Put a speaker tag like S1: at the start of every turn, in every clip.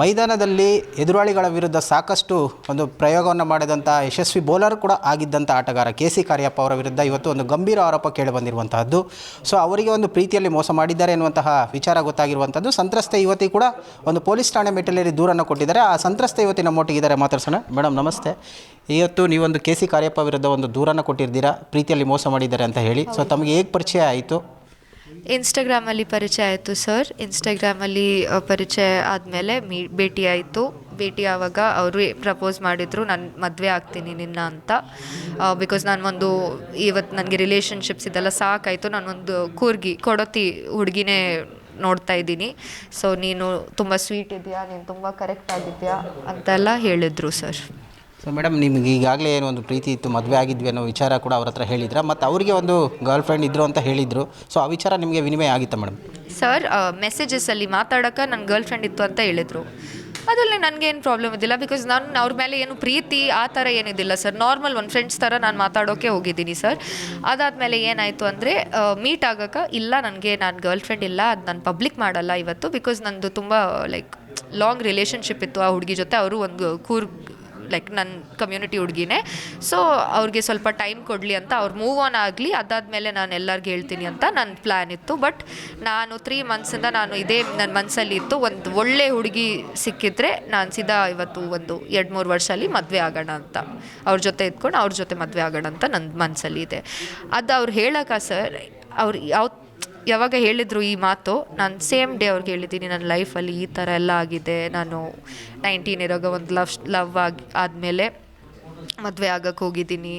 S1: ಮೈದಾನದಲ್ಲಿ ಎದುರಾಳಿಗಳ ವಿರುದ್ಧ ಸಾಕಷ್ಟು ಒಂದು ಪ್ರಯೋಗವನ್ನು ಮಾಡಿದಂಥ ಯಶಸ್ವಿ ಬೌಲರ್ ಕೂಡ ಆಗಿದ್ದಂಥ ಆಟಗಾರ ಕೆ ಸಿ ಕಾರ್ಯಪ್ಪ ಅವರ ವಿರುದ್ಧ ಇವತ್ತು ಒಂದು ಗಂಭೀರ ಆರೋಪ ಕೇಳಿಬಂದಿರುವಂತಹದ್ದು ಸೊ ಅವರಿಗೆ ಒಂದು ಪ್ರೀತಿಯಲ್ಲಿ ಮೋಸ ಮಾಡಿದ್ದಾರೆ ಎನ್ನುವಂತಹ ವಿಚಾರ ಗೊತ್ತಾಗಿರುವಂಥದ್ದು ಸಂತ್ರಸ್ತೆ ಯುವತಿ ಕೂಡ ಒಂದು ಪೊಲೀಸ್ ಠಾಣೆ ಮೆಟ್ಟಲೇರಿ ದೂರನ್ನು ಕೊಟ್ಟಿದ್ದಾರೆ. ಆ ಸಂತ್ರಸ್ತೆ ಯುವತಿ ನಮ್ಮೊಟ್ಟಿಗಿದ್ದಾರೆ ಮಾತಾಡ್ಸೋಣ. ಮೇಡಮ್ ನಮಸ್ತೆ. ಇವತ್ತು ನೀವೊಂದು ಕೆ ಸಿ ಕಾರ್ಯಪ್ಪ ವಿರುದ್ಧ ಒಂದು ದೂರನ್ನು ಕೊಟ್ಟಿದ್ದೀರಾ, ಪ್ರೀತಿಯಲ್ಲಿ ಮೋಸ ಮಾಡಿದ್ದಾರೆ ಅಂತ ಹೇಳಿ. ಸೊ ತಮಗೆ ಹೇಗೆ ಪರಿಚಯ ಆಯಿತು?
S2: ಇನ್ಸ್ಟಾಗ್ರಾಮಲ್ಲಿ ಪರಿಚಯ ಆಯಿತು ಸರ್ ಇನ್ಸ್ಟಾಗ್ರಾಮಲ್ಲಿ ಪರಿಚಯ ಆದಮೇಲೆ ಮೀ, ಭೇಟಿ ಆಯಿತು. ಭೇಟಿ ಆವಾಗ ಅವರು ಪ್ರಪೋಸ್ ಮಾಡಿದರು, ನಾನು ಮದುವೆ ಆಗ್ತೀನಿ ನಿನ್ನ ಅಂತ. ಬಿಕಾಸ್ ನಾನು ಒಂದು ಇವತ್ತು ನನಗೆ ರಿಲೇಷನ್ಶಿಪ್ಸ್ ಇದೆಲ್ಲ ಸಾಕಾಯಿತು. ನಾನೊಂದು ಕೂರ್ಗಿ, ಕೊಡತಿ ಹುಡುಗಿನೇ ನೋಡ್ತಾ ಇದ್ದೀನಿ. ಸೊ ನೀನು ತುಂಬ ಸ್ವೀಟ್ ಇದೆಯಾ? ನೀನು ತುಂಬ ಕರೆಕ್ಟ್ ಆಗಿದೆಯಾ? ಅಂತೆಲ್ಲ ಹೇಳಿದರು ಸರ್
S1: ಸೊ ಮೇಡಮ್ ನಿಮ್ಗೆ ಈಗಾಗಲೇ ಏನೋ ಒಂದು ಪ್ರೀತಿ ಇತ್ತು, ಮದುವೆ ಆಗಿದ್ವಿ ಅನ್ನೋ ವಿಚಾರ ಕೂಡ ಅವ್ರ ಹತ್ರ ಹೇಳಿದ್ರ, ಮತ್ತು ಅವರಿಗೆ ಒಂದು ಗರ್ಲ್ ಫ್ರೆಂಡ್ ಇದ್ರು ಅಂತ ಹೇಳಿದರು. ಸೊ ಆ ವಿಚಾರ ನಿಮಗೆ ವಿನಿಮಯ ಆಗಿತ್ತಾ ಮೇಡಮ್
S2: ಸರ್ ಮೆಸೇಜಸಲ್ಲಿ ಮಾತಾಡೋಕೆ ನನ್ನ ಗರ್ಲ್ ಫ್ರೆಂಡ್ ಇತ್ತು ಅಂತ ಹೇಳಿದ್ರು. ಅದರಲ್ಲಿ ನನಗೇನು ಪ್ರಾಬ್ಲಮ್ ಇದಿಲ್ಲ ಬಿಕಾಸ್ ನಾನು ಅವ್ರ ಮೇಲೆ ಏನು ಪ್ರೀತಿ ಆ ಥರ ಏನಿದಿಲ್ಲ ಸರ್ ನಾರ್ಮಲ್ ಒಂದು ಫ್ರೆಂಡ್ಸ್ ಥರ ನಾನು ಮಾತಾಡೋಕ್ಕೆ ಹೋಗಿದ್ದೀನಿ ಸರ್ ಅದಾದಮೇಲೆ ಏನಾಯಿತು ಅಂದರೆ ಮೀಟ್ ಆಗೋಕೆ ಇಲ್ಲ, ನನಗೆ ನಾನು ಗರ್ಲ್ ಫ್ರೆಂಡ್ ಇಲ್ಲ, ಅದು ನಾನು ಪಬ್ಲಿಕ್ ಮಾಡಲ್ಲ ಇವತ್ತು ಬಿಕಾಸ್ ನಂದು ತುಂಬ ಲೈಕ್ ಲಾಂಗ್ ರಿಲೇಷನ್ಶಿಪ್ ಇತ್ತು ಆ ಹುಡುಗಿ ಜೊತೆ. ಅವರು ಒಂದು ಕೂರ್ ಲೈಕ್ ನನ್ನ ಕಮ್ಯುನಿಟಿ ಹುಡುಗಿನೇ. ಸೊ ಅವ್ರಿಗೆ ಸ್ವಲ್ಪ ಟೈಮ್ ಕೊಡಲಿ ಅಂತ ಅವ್ರು ಮೂವ್ ಆನ್ ಆಗಲಿ, ಅದಾದಮೇಲೆ ನಾನು ಎಲ್ಲರಿಗೂ ಹೇಳ್ತೀನಿ ಅಂತ ನನ್ನ ಪ್ಲ್ಯಾನ್ ಇತ್ತು. ಬಟ್ ನಾನು ತ್ರೀ ಮಂತ್ಸಿಂದ ನಾನು ಇದೇ ನನ್ನ ಮನಸ್ಸಲ್ಲಿ ಇತ್ತು. ಒಂದು ಒಳ್ಳೆ ಹುಡುಗಿ ಸಿಕ್ಕಿದ್ರೆ ನಾನು ಸೀದಾ ಇವತ್ತು ಒಂದು ಎರಡು ಮೂರು ವರ್ಷದಲ್ಲಿ ಮದುವೆ ಆಗೋಣ ಅಂತ. ಅವ್ರ ಜೊತೆ ಇದ್ಕೊಂಡು ಅವ್ರ ಜೊತೆ ಮದುವೆ ಆಗೋಣ ಅಂತ ನನ್ನ ಮನಸ್ಸಲ್ಲಿ ಇದೆ. ಅದು ಅವ್ರು ಹೇಳೋಕ ಸರ್, ಅವ್ರು ಯಾವ ಯಾವಾಗ ಹೇಳಿದರು ಈ ಮಾತು, ನಾನು ಸೇಮ್ ಡೇ ಅವ್ರಿಗೆ ಹೇಳಿದ್ದೀನಿ ನನ್ನ ಲೈಫಲ್ಲಿ ಈ ಥರ ಎಲ್ಲ ಆಗಿದೆ, ನಾನು ನೈನ್ಟೀನ್ ಇರೋಗ ಒಂದು ಲವ್ ಲವ್ ಆಗಿ, ಆದಮೇಲೆ ಮದುವೆ ಆಗಕ್ಕೆ ಹೋಗಿದ್ದೀನಿ,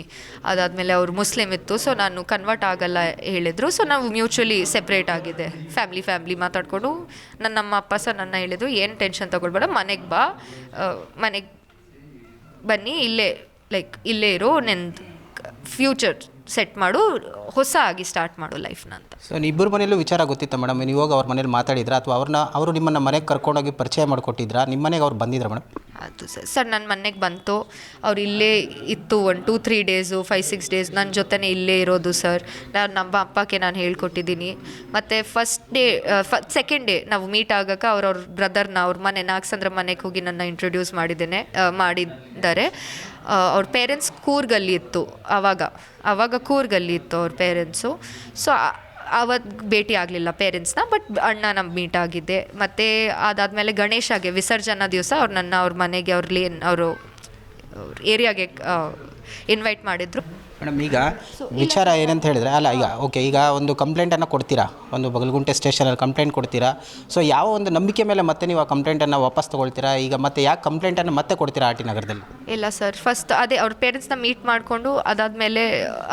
S2: ಅದಾದಮೇಲೆ ಅವರು ಮುಸ್ಲಿಮ್ ಇತ್ತು ಸೊ ನಾನು ಕನ್ವರ್ಟ್ ಆಗಲ್ಲ ಹೇಳಿದರು ಸೊ ನಾವು ಮ್ಯೂಚುವಲಿ ಸೆಪ್ರೇಟ್ ಆಗಿದೆ ಫ್ಯಾಮ್ಲಿ ಫ್ಯಾಮ್ಲಿ ಮಾತಾಡಿಕೊಂಡು ನನ್ನ ನಮ್ಮ ಅಪ್ಪ ಸರ್ ನನ್ನ ಹೇಳಿದರು, ಏನು ಟೆನ್ಷನ್ ತೊಗೊಳ್ಬೇಡ, ಮನೆಗೆ ಬಾ ಮನೆಗೆ ಬನ್ನಿ, ಇಲ್ಲೇ ಲೈಕ್ ಇಲ್ಲೇ ಇರು ನೆನ್ ಫ್ಯೂಚರ್ ಸೆಟ್ ಮಾಡು, ಹೊಸ ಆಗಿ ಸ್ಟಾರ್ಟ್ ಮಾಡು ಲೈಫ್ನ ಅಂತ.
S1: ಸೊ ಇಬ್ಬರು ಮನೆಯಲ್ಲೂ ವಿಚಾರ ಗೊತ್ತಿತ್ತ ಮೇಡಮ್. ನೀವು ಹೋಗಿ ಅವ್ರ ಮನೇಲಿ ಮಾತಾಡಿದ್ರ? ಅಥವಾ ಅವ್ರನ್ನ ಅವರು ನಿಮ್ಮನ್ನು ಮನೆಗೆ ಕರ್ಕೊಂಡೋಗಿ ಪರಿಚಯ ಮಾಡಿಕೊಟ್ಟಿದ್ರಾ? ನಿಮ್ಮ ಮನೆಗೆ ಅವ್ರು ಬಂದಿದ್ರ ಮೇಡಮ್?
S2: ಅದು ಸರ್. ಸರ್ ನನ್ನ ಮನೆಗೆ ಬಂತು. ಅವ್ರು ಇಲ್ಲೇ ಇತ್ತು one two three days five six days ನನ್ನ ಜೊತೆನೇ ಇಲ್ಲೇ ಇರೋದು ಸರ್. ನಾನು ನಮ್ಮ ಅಪ್ಪಕ್ಕೆ ನಾನು ಹೇಳ್ಕೊಟ್ಟಿದ್ದೀನಿ. ಮತ್ತು ಫಸ್ಟ್ ಡೇ ಫ ಸೆಕೆಂಡ್ ಡೇ ನಾವು ಮೀಟ್ ಆಗೋಕೆ ಅವ್ರವ್ರ ಬ್ರದರ್ನ ಅವ್ರ ಮನೆ, ನಾಗಸಂದ್ರ ಮನೆಗೆ ಹೋಗಿ ನನ್ನ ಇಂಟ್ರೊಡ್ಯೂಸ್ ಮಾಡಿದ್ದೇನೆ ಮಾಡಿದ್ದಾರೆ. ಅವ್ರ ಪೇರೆಂಟ್ಸ್ ಕೂರ್ಗಲ್ಲಿ ಇತ್ತು ಆವಾಗ ಆವಾಗ ಕೂರ್ಗಲ್ಲಿ ಇತ್ತು ಅವ್ರ ಪೇರೆಂಟ್ಸು ಸೊ ಅವತ್ತು ಭೇಟಿ ಆಗಲಿಲ್ಲ ಪೇರೆಂಟ್ಸ್ನ, ಬಟ್ ಅಣ್ಣ ನಮ್ಮ ಮೀಟ್ ಆಗಿದ್ದೆ. ಮತ್ತು ಅದಾದಮೇಲೆ ಗಣೇಶಗೆ ವಿಸರ್ಜನಾ ದಿವಸ ಅವ್ರು ನನ್ನ ಅವ್ರ ಮನೆಗೆ ಅವ್ರಲ್ಲಿ ಅವರು ಏರಿಯಾಗೆ ಇನ್ವೈಟ್ ಮಾಡಿದ್ರು.
S1: ಮೇಡಮ್ ಈಗ ವಿಚಾರ ಏನಂತ ಹೇಳಿದ್ರೆ ಅಲ್ಲ ಈಗ ಓಕೆ ಈಗ ಒಂದು ಕಂಪ್ಲೇಂಟನ್ನು ಕೊಡ್ತೀರಾ? ಒಂದು ಬಗಲಗುಂಟೆ ಸ್ಟೇಷನಲ್ಲಿ ಕಂಪ್ಲೇಂಟ್ ಕೊಡ್ತೀರಾ? ಸೊ ಯಾವ ಒಂದು ನಂಬಿಕೆ ಮೇಲೆ ಮತ್ತೆ ನೀವು ಆ ಕಂಪ್ಲೇಂಟನ್ನು ವಾಪಸ್ ತೊಗೊಳ್ತೀರಾ? ಈಗ ಮತ್ತೆ ಯಾಕೆ ಕಂಪ್ಲೇಂಟನ್ನು ಮತ್ತೆ ಕೊಡ್ತೀರಾ ಆರ್ ಟಿ ನಗರದಲ್ಲಿ?
S2: ಇಲ್ಲ ಸರ್ ಫಸ್ಟ್ ಅದೇ ಅವ್ರ ಪೇರೆಂಟ್ಸ್ನ ಮೀಟ್ ಮಾಡಿಕೊಂಡು ಅದಾದಮೇಲೆ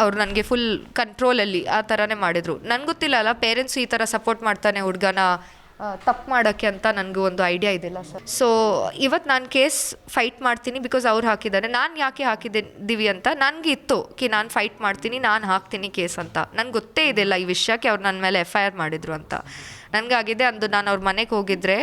S2: ಅವ್ರು ನನಗೆ ಫುಲ್ ಕಂಟ್ರೋಲಲ್ಲಿ ಆ ಥರನೇ ಮಾಡಿದರು. ನನಗೆ ಗೊತ್ತಿಲ್ಲ ಅಲ್ಲ ಪೇರೆಂಟ್ಸ್ ಈ ಥರ ಸಪೋರ್ಟ್ ಮಾಡ್ತಾನೆ ಹುಡುಗನ ತಪ್ಪು ಮಾಡೋಕ್ಕೆ ಅಂತ ನನಗೂ ಒಂದು ಐಡಿಯಾ ಇದಿಲ್ಲ ಸರ್. ಸೊ ಇವತ್ತು ನಾನು ಕೇಸ್ ಫೈಟ್ ಮಾಡ್ತೀನಿ ಬಿಕಾಸ್ ಅವ್ರು ಹಾಕಿದ್ದಾರೆ. ನಾನು ಯಾಕೆ ಹಾಕಿದ್ದೀವಿ ಅಂತ ನನಗೆ ಇತ್ತು. ಕಿ ನಾನು ಫೈಟ್ ಮಾಡ್ತೀನಿ, ನಾನು ಹಾಕ್ತೀನಿ ಕೇಸ್ ಅಂತ. ನನಗೆ ಗೊತ್ತೇ ಇದೆಲ್ಲ ಈ ವಿಷಯಕ್ಕೆ ಅವ್ರು ನನ್ನ ಮೇಲೆ ಎಫ್ ಐ ಆರ್ ಮಾಡಿದರು ಅಂತ. ನನಗಾಗಿದೆ ಅಂದು ನಾನು ಅವ್ರ ಮನೆಗೆ ಹೋಗಿದ್ರೆ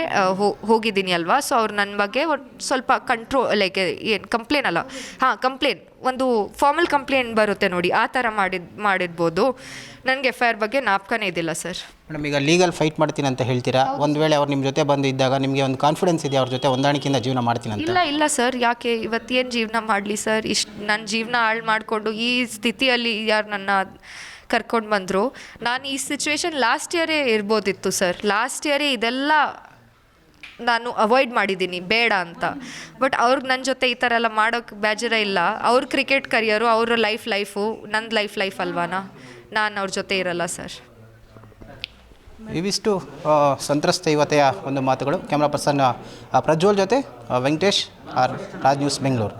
S2: ಹೋಗಿದ್ದೀನಿ ಅಲ್ವಾ? ಸೊ ಅವ್ರು ನನ್ನ ಬಗ್ಗೆ ಸ್ವಲ್ಪ ಕಂಟ್ರೋ ಲೈಕ್ ಏನು ಕಂಪ್ಲೇನ್ ಅಲ್ಲ? ಹಾಂ ಕಂಪ್ಲೇನ್ ಒಂದು ಫಾರ್ಮಲ್ ಕಂಪ್ಲೇಂಟ್ ಬರುತ್ತೆ ನೋಡಿ ಆ ಥರ ಮಾಡಿದ್ ಮಾಡಿರ್ಬೋದು. ನನಗೆ ಎಫ್ ಐ ಆರ್ ಬಗ್ಗೆ ನಾಪ್ಕನೇ ಇದಿಲ್ಲ ಸರ್
S1: ಮೇಡಮ್ ಈಗ ಲೀಗಲ್ ಫೈಟ್ ಮಾಡ್ತೀನಿ ಅಂತ ಹೇಳ್ತೀರಾ? ಒಂದು ವೇಳೆ ಅವ್ರು ನಿಮ್ಮ ಜೊತೆ ಬಂದು ಇದ್ದಾಗ ನಿಮಗೆ ಒಂದು ಕಾನ್ಫಿಡೆನ್ಸ್ ಇದೆ ಅವ್ರ ಜೊತೆ ಹೊಂದಾಣಿಕೆಯಿಂದ ಜೀವನ ಮಾಡ್ತೀನಿ ಅಂತ?
S2: ಇಲ್ಲ ಇಲ್ಲ ಸರ್ ಯಾಕೆ ಇವತ್ತೇನು ಜೀವನ ಮಾಡಲಿ ಸರ್ ಇಷ್ಟು ನನ್ನ ಜೀವನ ಹಾಳು ಮಾಡಿಕೊಂಡು ಈ ಸ್ಥಿತಿಯಲ್ಲಿ ಯಾರು ನನ್ನ ಕರ್ಕೊಂಡು ಬಂದರು. ನಾನು ಈ ಸಿಚುವೇಶನ್ ಲಾಸ್ಟ್ ಇಯರೇ ಇರ್ಬೋದಿತ್ತು ಸರ್ ಲಾಸ್ಟ್ ಇಯರೇ ಇದೆಲ್ಲ ನಾನು ಅವಾಯ್ಡ್ ಮಾಡಿದ್ದೀನಿ, ಬೇಡ ಅಂತ. ಬಟ್ ಅವ್ರಿಗೆ ನನ್ನ ಜೊತೆ ಈ ಥರ ಎಲ್ಲ ಮಾಡೋಕ್ಕೆ ಬೇಜಾರ ಇಲ್ಲ. ಅವ್ರ ಕ್ರಿಕೆಟ್ ಕರಿಯರು ಅವ್ರ ಲೈಫ್ ಲೈಫು ನನ್ನ ಲೈಫ್ ಲೈಫ್ ಅಲ್ವಾನಾ? ನಾನು ಅವ್ರ ಜೊತೆ ಇರಲ್ಲ ಸರ್
S1: ಇವಿಷ್ಟು ಸಂತ್ರಸ್ತ ಯುವತೆಯ ಒಂದು ಮಾತುಗಳು. ಕ್ಯಾಮ್ರಾ ಪರ್ಸನ್ ಪ್ರಜ್ವಲ್ ಜೊತೆ ವೆಂಕಟೇಶ್, ಆರ್, ರಾಜ್ ನ್ಯೂಸ್ ಬೆಂಗಳೂರು.